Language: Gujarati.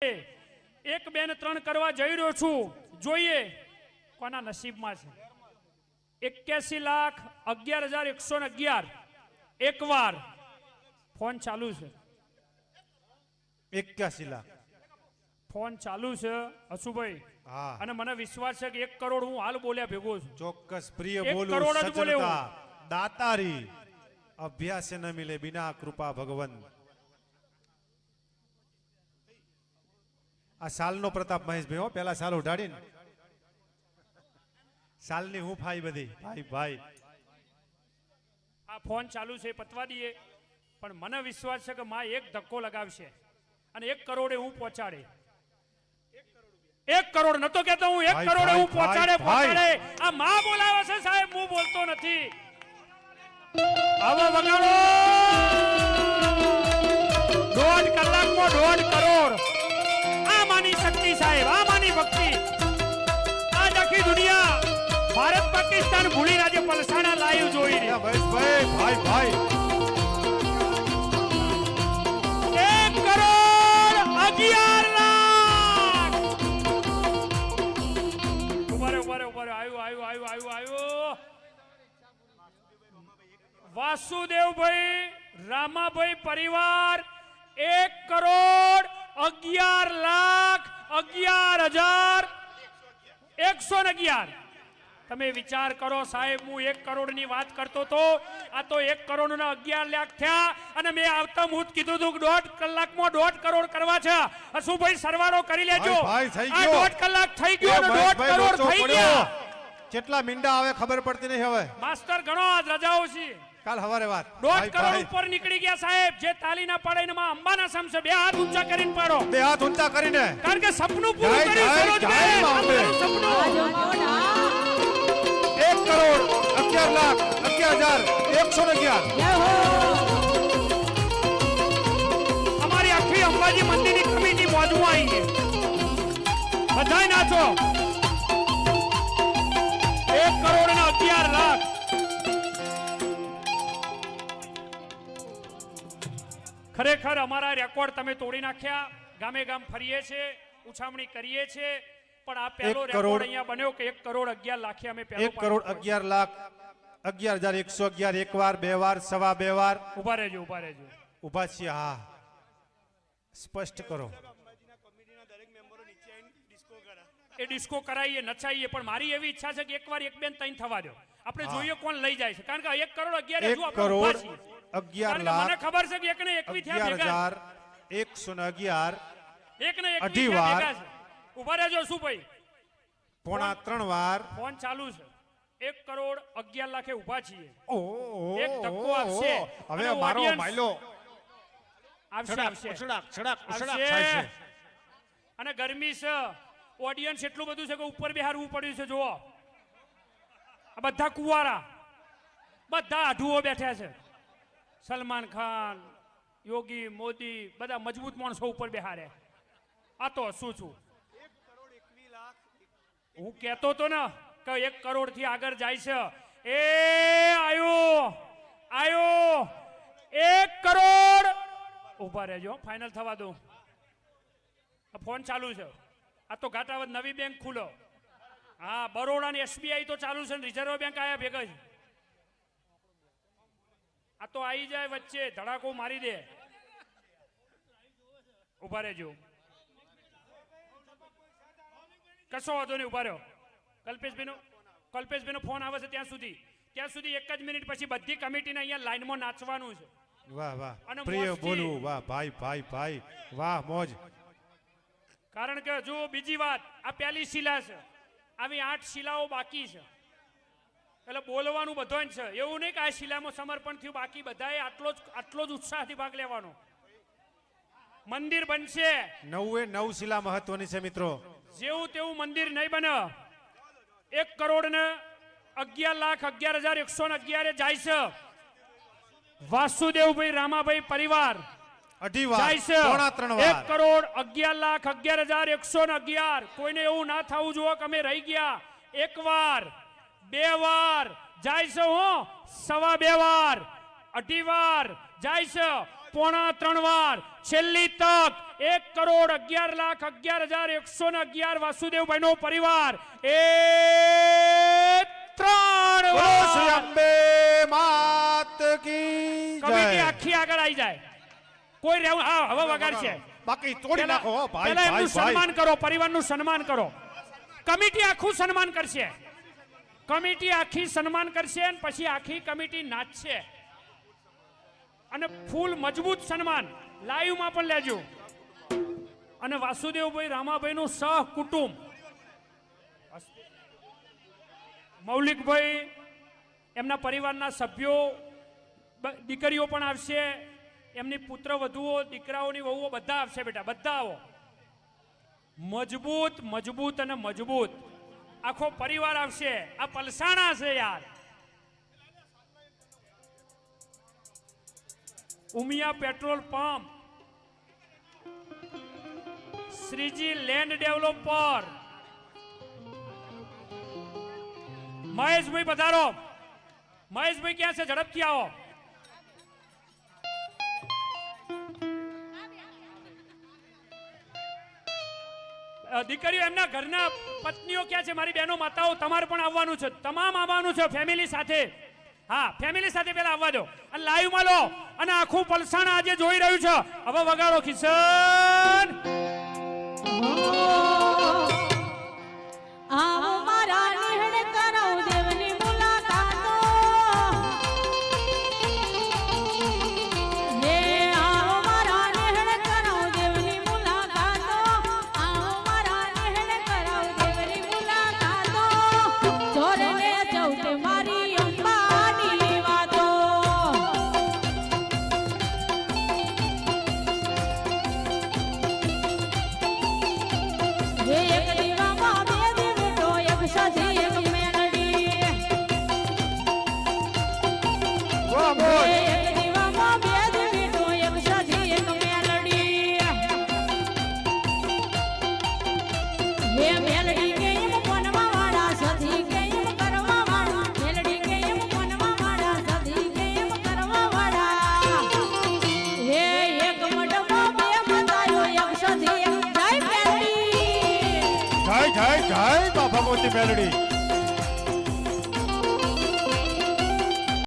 એક બે ને ત્રણ કરવા જઈ રહ્યો છું. જોઈએ કોના નસીબમાં છે. એક્યાસી લાખ અગિયાર હજાર એકસો ને અગિયાર. એક વાર ફોન ચાલુ છે. એક્યાસી લાખ. ફોન ચાલુ છે હસુભાઈ. હા. અને મને વિશ્વાસ છે કે એક કરોડ હું હાલ બોલ્યા ભેગો છું. ચોક્કસ પ્રિય બોલું કરોડ જ બોલે દાતારી. અભ્યાસ ન મિલે બિના કૃપા ભગવન આ સાલનો પ્રતાપ મહેશભાઈ હો પેલા સાલ ઉઢાડીને. સાલની હું ફાઈ બધી? ભાઈ ભાઈ આ ફોન ચાલુ છે પતવા દઈએ. પણ મને વિશ્વાસ છે કે માં એક ધક્કો લગાવશે અને એક કરોડે હું પહોંચાડે. એક કરોડ નતો કેતો હું એક કરોડે હું પહોંચાડે. પહોંચાડે. આ માં બોલાવે છે સાહેબ હું બોલતો નથી. આવો વગાડો! શક્તિ સાહેબ આ માની ભક્તિ. આજ આખી દુનિયા ભારત પાકિસ્તાન ભૂલી રાજે પલસાણા લાઈવ જોઈ રહ્યા ભાઈ ભાઈ ભાઈ એક કરોડ અગિયાર લાખ. ઉભારે ઉભારે ઊભા રહો, ઊભા રહો. આવ્યું આવ્યું આવ્યું આવ્યું આવ્યું વાસુદેવભાઈ રામાભાઈ પરિવાર એક કરોડ અગિયાર લાખ અગિયાર હજાર. એકસો ને અગિયાર. તમે વિચાર કરો સાહેબ હું એક કરોડની વાત કરતો તો આ તો એક કરોડ ના અગિયાર લાખ થયા અને મેં આવતા હું કીધું હતું કે દોઢ કલાકમાં દોઢ કરોડ કરવા છે. હસુભાઈ સરવાળો કરી લેજો. આ. દોઢ કલાક થઈ ગયો દોઢ કરોડ થઈ ગયો. કેટલા મીંડા આવે ખબર પડતી નહીં હવે. માસ્ટર ઘણો આજ રજાઓ છે. કાલ હવારે વાત. દોઢ કરોડ ઉપર નીકળી ગયા સાહેબ. જે તાલી ના પાડે એમાં અંબાના સમસે બે હાથ ઊંચા કરીને પાડો. બે હાથ ઊંચા કરીને. કારણ કે સપનું પૂરું કર્યું. તમારું સપનું. એક કરોડ અગિયાર લાખ અગિયાર હજાર એકસો ને અગિયાર. અમારી આખી અંબાજી મંદિરની કમિટી મોજમાં આવી છે બધાય નાચો. એક કરોડ ને અગિયાર લાખ. ખરેખર અમારા રેકોર્ડ તમે તોડી નાખ્યા. ગામે ગામ ફરીએ છે ઉછામણી કરીએ છે પણ આ પહેલો રેકોર્ડ કરોડ- અહીંયા બન્યો કે એક કરોડ અગિયાર લાખે અમે પહેલો એક કરોડ અગિયાર લાખ અગિયાર હજાર એકસો અગિયાર એક વાર બે વાર સવા બે વાર. ઊભા રહેજો ઊભા રહેજો. ઊભા છીએ હા. સ્પષ્ટ કરો. એ ડિસ્કો કરાવીએ નચાઈએ પણ મારી એવી ઈચ્છા છે કે એકવાર એક બેન તઈ થવા દો. આપણે જોઈએ કોણ લઈ જાય છે. કારણ કે એક કરોડ અગિયાર એક કરોડ અગિયાર મને લાખ ખબર છે કે એકને એકવી થયા હજાર એકસો ને અગિયાર એક ને અઢી વાર. ઊભા રહેજો શું ભાઈ પોણા ત્રણ વાર. ફોન ચાલુ છે. એક કરોડ અગિયાર લાખે ઊભા છીએ. એક ધક્કો આપશે. હવે મારો માયલો. આવશે આવશે. છડાક, છડાક, છડાક. અને ગરમી છે. ઓડિયન્સ એટલું બધું છે કે ઉપર બેહારવું પડ્યું છે. જુઓ. બધા કુવારા. બધા આઢુઓ બેઠા છે. સલમાન ખાન, યોગી, મોદી, બધા મજબૂત માણસો ઉપર બેહારે આ તો શું છું? હું કહેતો તો ને કે એક કરોડથી આગળ જાય છે. એ આયો આયો, એક કરોડ. ઊભા રહેજો ફાઇનલ થવા દો. ફોન ચાલુ છે. આ તો ઘાટાવત નવી બેંક ખુલો. હા બરોડા ને એસબીઆઈ તો ચાલુ છે ને રિઝર્વ બેંક આયા ભેગા છે. આ તો આવી જાય વચ્ચે ધડાકો મારી દે. ઊભા રહેજો. કશો વાંધો નહીં ઊભા રહ્યો કલ્પેશભાઈનો કલ્પેશભાઈનો ફોન આવે છે ત્યાં સુધી. ત્યાં સુધી એક જ મિનિટ પછી બધી કમિટીને અહીંયા લાઈનમાં નાચવાનું છે. વાહ વાહ. પ્રિય. બોલવું. વાહ ભાઈ ભાઈ ભાઈ. વાહ મોજ. કારણ કે જો બીજી વાત આ પહેલી શિલા છે. આવી આઠ શિલાઓ બાકી છે. એટલે બોલવાનું બધો જ છે. એવું નહીં કે આ શિલામાં સમર્પણ થયું બાકી બધાએ આટલો જ આટલો જ ઉત્સાહથી ભાગ લેવાનો. મંદિર બનશે. નવે નવ શિલા મહત્વની છે મિત્રો. જેવું તેવું મંદિર નહીં બને. એક કરોડ ને અગિયાર લાખ અગિયાર હજાર એકસો ને અગિયારે જાય છે. વાસુદેવભાઈ રામાભાઈ પરિવાર અઢી વાર છે. પોણા ત્રણ એક કરોડ અગિયાર લાખ અગિયાર હજાર એકસો ને અગિયાર. કોઈને એવું ના થવું જોઈએ કે અમે રહી ગયા. એક વાર બે વાર જાય છે હો સવા બે વાર. અઢી વાર જાય છે પોણા ત્રણ વાર. છેલ્લી તક એક કરોડ અગિયાર લાખ અગિયાર હજાર એકસો ને અગિયાર વાસુદેવભાઈ નો પરિવાર. એ ત્રણ વાર. અંબે માત કી આખી આગળ આવી જાય. કોઈ રહેવું હા હવે વગાડશે. બાકી તોડી નાખો હો, ભાઈ પહેલા ભાઈ એમનું સન્માન કરો પરિવારનું સન્માન કરો. કમિટી આખું સન્માન કરશે. કમિટી આખી સન્માન કરશે અને પછી આખી કમિટી નાચશે. અને ફૂલ મજબૂત સન્માન લાઈવમાં પણ લેજો. અને વાસુદેવભાઈ રામાભાઈનું સહ કુટુંબ મૌલિકભાઈ એમના પરિવારના સભ્યો દીકરીઓ પણ આવશે. એમની પુત્ર, વધુઓ, દીકરાઓની વહુઓ બધા આવશે બેટા, બધા આવો. મજબૂત મજબૂત અને મજબૂત. આખો પરિવાર આવશે. આ પલસાણા છે યાર. Umiya petrol pump. Shriji land developer. Maheshbhai પધારો. મહેશભાઈ ક્યાં છે? ઝડપથી આવો. દીકરીઓ, એમના ઘરના પત્નીઓ ક્યાં છે? મારી બહેનો, માતાઓ, તમારે પણ આવવાનું છે. તમામ આવવાનું છે ફેમિલી સાથે. હા ફેમિલી સાથે પેલા આવવા દો. અને લાઈવમાં લો. અને આખું પલસાણ આજે જોઈ રહ્યું છે. હવે વગાડો કિશન. જય જય ભગવતી મેલડી.